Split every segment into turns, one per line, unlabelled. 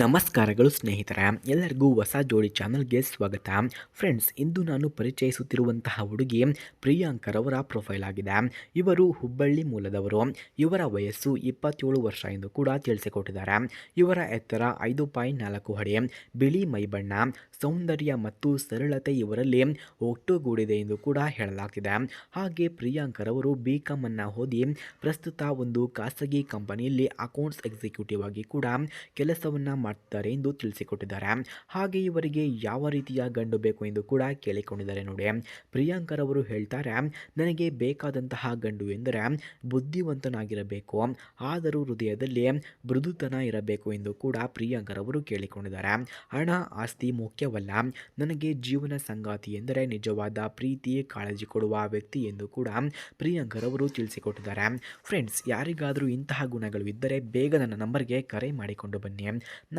ನಮಸ್ಕಾರಗಳು ಸ್ನೇಹಿತರೆ, ಎಲ್ಲರಿಗೂ ಹೊಸ ಜೋಡಿ ಚಾನಲ್ಗೆ ಸ್ವಾಗತ. ಫ್ರೆಂಡ್ಸ್, ಇಂದು ನಾನು ಪರಿಚಯಿಸುತ್ತಿರುವಂತಹ ಹುಡುಗಿ ಪ್ರಿಯಾಂಕರವರ ಪ್ರೊಫೈಲ್ ಆಗಿದೆ. ಇವರು ಹುಬ್ಬಳ್ಳಿ ಮೂಲದವರು. ಇವರ ವಯಸ್ಸು ಇಪ್ಪತ್ತೇಳು ವರ್ಷ ಎಂದು ಕೂಡ ತಿಳಿಸಿಕೊಟ್ಟಿದ್ದಾರೆ. ಇವರ ಎತ್ತರ ಐದು ಪಾಯಿಂಟ್ ನಾಲ್ಕು ಅಡಿ, ಬಿಳಿ ಮೈಬಣ್ಣ, ಸೌಂದರ್ಯ ಮತ್ತು ಸರಳತೆ ಇವರಲ್ಲಿ ಒಟ್ಟುಗೂಡಿದೆ ಎಂದು ಕೂಡ ಹೇಳಲಾಗ್ತಿದೆ. ಹಾಗೆ ಪ್ರಿಯಾಂಕರವರು ಬಿ ಕಾಮನ್ನು ಓದಿ ಪ್ರಸ್ತುತ ಒಂದು ಖಾಸಗಿ ಕಂಪನಿಯಲ್ಲಿ ಅಕೌಂಟ್ಸ್ ಎಕ್ಸಿಕ್ಯೂಟಿವ್ ಆಗಿ ಕೂಡ ಕೆಲಸವನ್ನ ಮಾಡ್ತಾರೆ ಎಂದು ತಿಳಿಸಿಕೊಟ್ಟಿದ್ದಾರೆ. ಹಾಗೆ ಇವರಿಗೆ ಯಾವ ರೀತಿಯ ಗಂಡು ಬೇಕು ಎಂದು ಕೂಡ ಕೇಳಿಕೊಂಡಿದ್ದಾರೆ ನೋಡಿ. ಪ್ರಿಯಾಂಕರವರು ಹೇಳ್ತಾರೆ, ನನಗೆ ಬೇಕಾದಂತಹ ಗಂಡು ಎಂದರೆ ಬುದ್ಧಿವಂತನಾಗಿರಬೇಕು. ಆದರೂ ಹೃದಯದಲ್ಲಿ ಮೃದುತನ ಇರಬೇಕು ಎಂದು ಕೂಡ ಪ್ರಿಯಾಂಕರವರು ಕೇಳಿಕೊಂಡಿದ್ದಾರೆ. ಹಣ ಆಸ್ತಿ ಮುಖ್ಯವಲ್ಲ. ನನಗೆ ಜೀವನ ಸಂಗಾತಿ ಎಂದರೆ ನಿಜವಾದ ಪ್ರೀತಿ ಕಾಳಜಿ ಕೊಡುವ ವ್ಯಕ್ತಿ ಎಂದು ಕೂಡ ಪ್ರಿಯಾಂಕರವರು ತಿಳಿಸಿಕೊಟ್ಟಿದ್ದಾರೆ. ಫ್ರೆಂಡ್ಸ್, ಯಾರಿಗಾದರೂ ಇಂತಹ ಗುಣಗಳು ಇದ್ದರೆ ಬೇಗ ನನ್ನ ನಂಬರ್ಗೆ ಕರೆ ಮಾಡಿಕೊಂಡು ಬನ್ನಿ.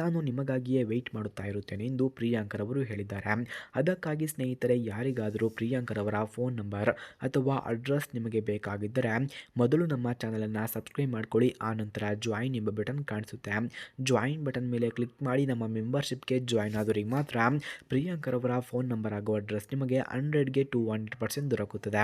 ನಾನು ನಿಮಗಾಗಿಯೇ ವೆಯ್ಟ್ ಮಾಡುತ್ತಾ ಇರುತ್ತೇನೆ ಎಂದು ಪ್ರಿಯಾಂಕರವರು ಹೇಳಿದ್ದಾರೆ. ಅದಕ್ಕಾಗಿ ಸ್ನೇಹಿತರೆ, ಯಾರಿಗಾದರೂ ಪ್ರಿಯಾಂಕರವರ ಫೋನ್ ನಂಬರ್ ಅಥವಾ ಅಡ್ರೆಸ್ ನಿಮಗೆ ಬೇಕಾಗಿದ್ದರೆ ಮೊದಲು ನಮ್ಮ ಚಾನಲನ್ನು ಸಬ್ಸ್ಕ್ರೈಬ್ ಮಾಡ್ಕೊಳ್ಳಿ, ಆ ನಂತರ ಜಾಯಿನ್ ಎಂಬ ಬಟನ್ ಕಾಣಿಸುತ್ತೆ. ಜಾಯಿನ್ ಬಟನ್ ಮೇಲೆ ಕ್ಲಿಕ್ ಮಾಡಿ ನಮ್ಮ ಮೆಂಬರ್ಶಿಪ್ಗೆ ಜಾಯಿನ್ ಆದವರಿಗೆ ಮಾತ್ರ ಪ್ರಿಯಾಂಕರವರ ಫೋನ್ ನಂಬರ್ ಹಾಗೂ ಅಡ್ರೆಸ್ ನಿಮಗೆ ಹಂಡ್ರೆಡ್ಗೆ ಟು ಹಂಡ್ರೆಡ್ ಪರ್ಸೆಂಟ್ ದೊರಕುತ್ತದೆ.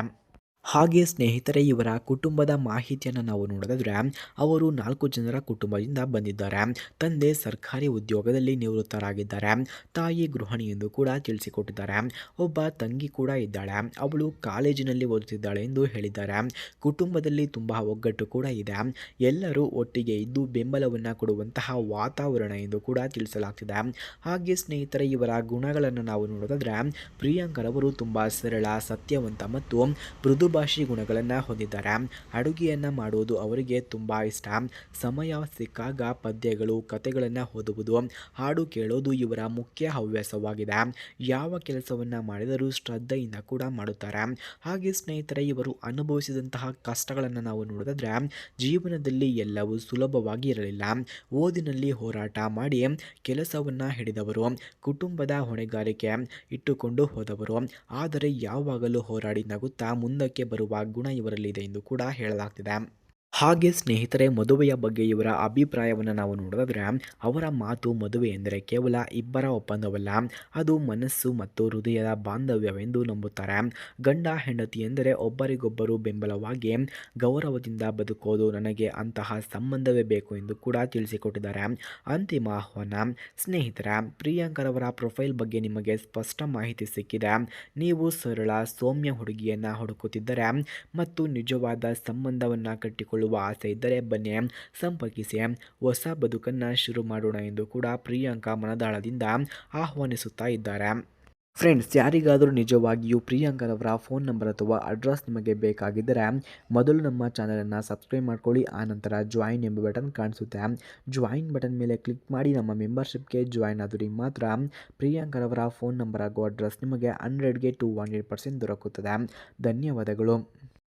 ಹಾಗೆ ಸ್ನೇಹಿತರೆ, ಇವರ ಕುಟುಂಬದ ಮಾಹಿತಿಯನ್ನು ನಾವು ನೋಡೋದಾದರೆ ಅವರು ನಾಲ್ಕು ಜನರ ಕುಟುಂಬದಿಂದ ಬಂದಿದ್ದಾರೆ. ತಂದೆ ಸರ್ಕಾರಿ ಉದ್ಯೋಗದಲ್ಲಿ ನಿವೃತ್ತರಾಗಿದ್ದಾರೆ. ತಾಯಿ ಗೃಹಿಣಿ ಎಂದು ಕೂಡ ತಿಳಿಸಿಕೊಟ್ಟಿದ್ದಾರೆ. ಒಬ್ಬ ತಂಗಿ ಕೂಡ ಇದ್ದಾಳೆ. ಅವಳು ಕಾಲೇಜಿನಲ್ಲಿ ಓದುತ್ತಿದ್ದಾಳೆ ಎಂದು ಹೇಳಿದ್ದಾರೆ. ಕುಟುಂಬದಲ್ಲಿ ತುಂಬ ಒಗ್ಗಟ್ಟು ಕೂಡ ಇದೆ. ಎಲ್ಲರೂ ಒಟ್ಟಿಗೆ ಇದ್ದು ಬೆಂಬಲವನ್ನು ಕೊಡುವಂತಹ ವಾತಾವರಣ ಎಂದು ಕೂಡ ತಿಳಿಸಲಾಗ್ತಿದೆ. ಹಾಗೆ ಸ್ನೇಹಿತರೆ, ಇವರ ಗುಣಗಳನ್ನು ನಾವು ನೋಡೋದಾದರೆ ಪ್ರಿಯಾಂಕರವರು ತುಂಬ ಸರಳ, ಸತ್ಯವಂತ ಮತ್ತು ಮೃದು ಭಾಷಿ ಗುಣಗಳನ್ನು ಹೊಂದಿದ್ದಾರೆ? ಅಡುಗೆಯನ್ನು ಮಾಡುವುದು ಅವರಿಗೆ ತುಂಬ ಇಷ್ಟ. ಸಮಯ ಸಿಕ್ಕಾಗ ಪದ್ಯಗಳು, ಕತೆಗಳನ್ನು ಓದುವುದು, ಹಾಡು ಕೇಳೋದು ಇವರ ಮುಖ್ಯ ಹವ್ಯಾಸವಾಗಿದೆ. ಯಾವ ಕೆಲಸವನ್ನು ಮಾಡಿದರೂ ಶ್ರದ್ಧೆಯಿಂದ ಕೂಡ ಮಾಡುತ್ತಾರೆ. ಹಾಗೆ ಸ್ನೇಹಿತರೆ, ಇವರು ಅನುಭವಿಸಿದಂತಹ ಕಷ್ಟಗಳನ್ನು ನಾವು ನೋಡಿದ್ರೆ ಜೀವನದಲ್ಲಿ ಎಲ್ಲವೂ ಸುಲಭವಾಗಿ ಇರಲಿಲ್ಲ. ಓದಿನಲ್ಲಿ ಹೋರಾಟ ಮಾಡಿ ಕೆಲಸವನ್ನು ಹಿಡಿದವರು, ಕುಟುಂಬದ ಹೊಣೆಗಾರಿಕೆ ಇಟ್ಟುಕೊಂಡು ಹೋದವರು. ಆದರೆ ಯಾವಾಗಲೂ ಹೋರಾಡಿ ನಗುತ್ತಾ ಮುಂದಕ್ಕೆ ಬರುವ ಗುಣ ಇವರಲ್ಲಿದೆ ಎಂದು ಕೂಡ ಹೇಳಲಾಗ್ತಿದೆ. ಹಾಗೆ ಸ್ನೇಹಿತರೆ, ಮದುವೆಯ ಬಗ್ಗೆ ಇವರ ಅಭಿಪ್ರಾಯವನ್ನು ನಾವು ನೋಡೋದಾದರೆ ಅವರ ಮಾತು ಮದುವೆ ಎಂದರೆ ಕೇವಲ ಇಬ್ಬರ ಒಪ್ಪಂದವಲ್ಲ, ಅದು ಮನಸ್ಸು ಮತ್ತು ಹೃದಯದ ಬಾಂಧವ್ಯವೆಂದು ನಂಬುತ್ತಾರೆ. ಗಂಡ ಹೆಂಡತಿ ಎಂದರೆ ಒಬ್ಬರಿಗೊಬ್ಬರು ಬೆಂಬಲವಾಗಿ ಗೌರವದಿಂದ ಬದುಕೋದು ನನಗೆ ಅಂತಹ ಸಂಬಂಧವೇ ಬೇಕು ಎಂದು ಕೂಡ ತಿಳಿಸಿಕೊಟ್ಟಿದ್ದಾರೆ. ಅಂತಿಮ ಆಹ್ವಾನ, ಸ್ನೇಹಿತರ, ಪ್ರಿಯಾಂಕರವರ ಪ್ರೊಫೈಲ್ ಬಗ್ಗೆ ನಿಮಗೆ ಸ್ಪಷ್ಟ ಮಾಹಿತಿ ಸಿಕ್ಕಿದೆ. ನೀವು ಸರಳ, ಸೌಮ್ಯ ಹುಡುಗಿಯನ್ನು ಹುಡುಕುತ್ತಿದ್ದರೆ ಮತ್ತು ನಿಜವಾದ ಸಂಬಂಧವನ್ನು ಕಟ್ಟಿಕೊಳ್ಳುವ ಆಸೆ ಇದ್ದರೆ ಬನ್ನಿ, ಸಂಪರ್ಕಿಸಿ. ಹೊಸ ಬದುಕನ್ನು ಶುರು ಮಾಡೋಣ ಎಂದು ಕೂಡ ಪ್ರಿಯಾಂಕಾ ಮನದಾಳದಿಂದ ಆಹ್ವಾನಿಸುತ್ತಾ ಇದ್ದಾರೆ. ಫ್ರೆಂಡ್ಸ್, ಯಾರಿಗಾದರೂ ನಿಜವಾಗಿಯೂ ಪ್ರಿಯಾಂಕರವರ ಫೋನ್ ನಂಬರ್ ಅಥವಾ ಅಡ್ರೆಸ್ ನಿಮಗೆ ಬೇಕಾಗಿದ್ದರೆ ಮೊದಲು ನಮ್ಮ ಚಾನಲನ್ನು ಸಬ್ಸ್ಕ್ರೈಬ್ ಮಾಡ್ಕೊಳ್ಳಿ ಆನಂತರ ಜಾಯಿನ್ ಎಂಬ ಬಟನ್ ಕಾಣಿಸುತ್ತೆ. ಜಾಯಿನ್ ಬಟನ್ ಮೇಲೆ ಕ್ಲಿಕ್ ಮಾಡಿ ನಮ್ಮ ಮೆಂಬರ್ಶಿಪ್ಗೆ ಜಾಯಿನ್ ಆದರೆ ಮಾತ್ರ ಪ್ರಿಯಾಂಕರವರ ಫೋನ್ ನಂಬರ್ ಹಾಗೂ ಅಡ್ರೆಸ್ ನಿಮಗೆ ಹಂಡ್ರೆಡ್ಗೆ ಟು ಹಂಡ್ರೆಡ್ ಪರ್ಸೆಂಟ್ ದೊರಕುತ್ತದೆ. ಧನ್ಯವಾದಗಳು.